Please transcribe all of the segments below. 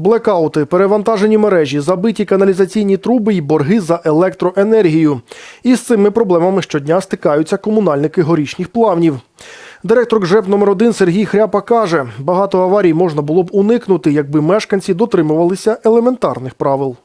Блекаути, перевантажені мережі, забиті каналізаційні труби і борги за електроенергію. Із цими проблемами щодня стикаються комунальники горішніх плавнів. Директор ГЖЕП номер 1 Сергій Хряпа каже, багато аварій можна було б уникнути, якби мешканці дотримувалися елементарних правил.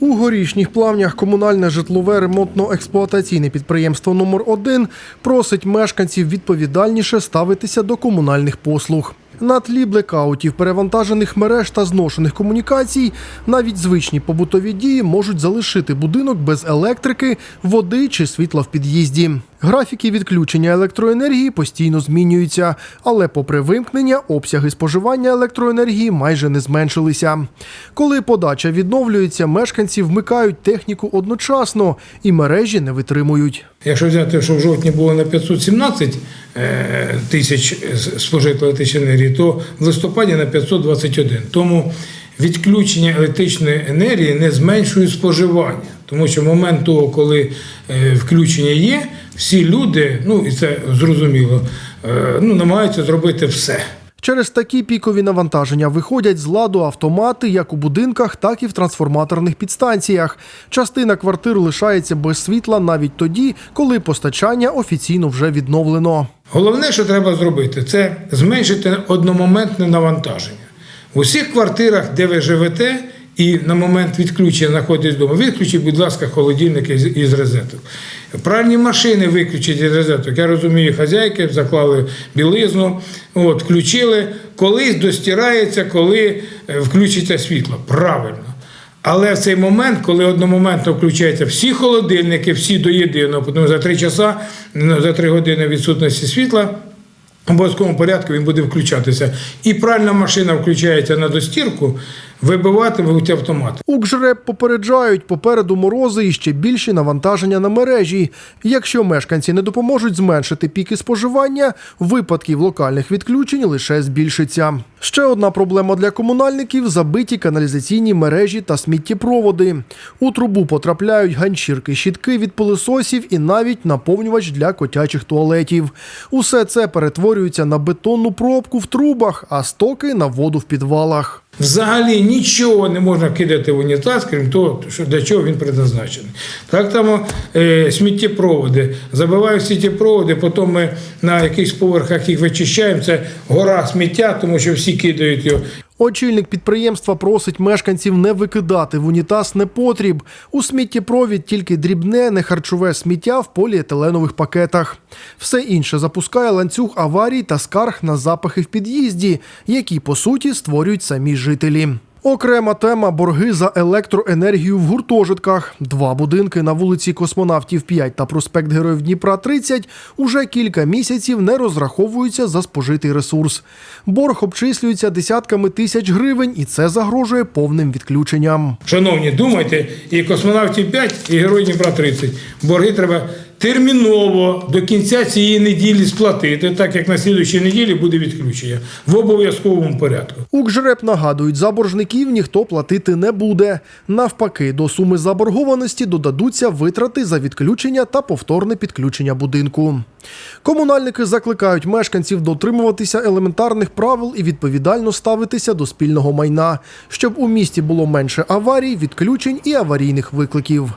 У горішніх плавнях комунальне житлове ремонтно-експлуатаційне підприємство номер 1 просить мешканців відповідальніше ставитися до комунальних послуг. На тлі блекаутів, перевантажених мереж та зношених комунікацій, навіть звичні побутові дії можуть залишити будинок без електрики, води чи світла в під'їзді. Графіки відключення електроенергії постійно змінюються, але попри вимкнення, обсяги споживання електроенергії майже не зменшилися. Коли подача відновлюється, мешканці вмикають техніку одночасно і мережі не витримують. Якщо взяти, що в жовтні було на 517 е, тисяч спожито електричної енергії, то в листопаді на 521. Тому відключення електричної енергії не зменшує споживання. Тому що момент того, коли е, включення є, всі люди, ну і це зрозуміло, е, ну, намагаються зробити все. Через такі пікові навантаження виходять з ладу автомати як у будинках, так і в трансформаторних підстанціях. Частина квартир лишається без світла навіть тоді, коли постачання офіційно вже відновлено. Головне, що треба зробити, це зменшити одномоментне навантаження. В усіх квартирах, де ви живете, і на момент відключення знаходитесь вдома, виключіть, будь ласка, холодильник із, розеток. Пральні машини виключіть із розеток. Я розумію, хазяйки заклали білизну, от, включили. Колись достирається, коли е, включиться світло. Правильно. Але в цей момент, коли одномоментно включаються всі холодильники, всі до єдиного, тому за три часа, ну, за три години відсутності світла, в обов'язковому порядку він буде включатися. І пральна машина включається на достірку, вибиватимуть автомати. Укжреп попереджають попереду морози і ще більші навантаження на мережі. Якщо мешканці не допоможуть зменшити піки споживання, випадків локальних відключень лише збільшиться. Ще одна проблема для комунальників забиті каналізаційні мережі та сміттєпроводи. У трубу потрапляють ганчірки, щітки від пилисосів і навіть наповнювач для котячих туалетів. Усе це перетворюється на бетонну пробку в трубах, а стоки на воду в підвалах. Взагалі нічого не можна кидати в унітаз, крім того, що для чого він предназначений. Так само е, сміттєпроводи. Забивають сміттєпроводи, потім ми на якихось поверхах їх вичищаємо. Це гора сміття, тому що всі кидають його. Очільник підприємства просить мешканців не викидати в унітаз непотріб. У сміттєпровід тільки дрібне, нехарчове сміття в поліетиленових пакетах. Все інше запускає ланцюг аварій та скарг на запахи в під'їзді, які по суті створюють самі жителі. Окрема тема борги за електроенергію в гуртожитках. Два будинки на вулиці Космонавтів 5 та проспект Героїв Дніпра 30 уже кілька місяців не розраховуються за спожитий ресурс. Борг обчислюється десятками тисяч гривень, і це загрожує повним відключенням. Шановні, думайте, і космонавтів 5, і герой Дніпра 30. Борги треба терміново до кінця цієї неділі сплатити, так як на слідуючій неділі буде відключення в обов'язковому порядку. Укжреп нагадують, за боржників ніхто платити не буде. Навпаки, до суми заборгованості додадуться витрати за відключення та повторне підключення будинку. Комунальники закликають мешканців дотримуватися елементарних правил і відповідально ставитися до спільного майна, щоб у місті було менше аварій, відключень і аварійних викликів.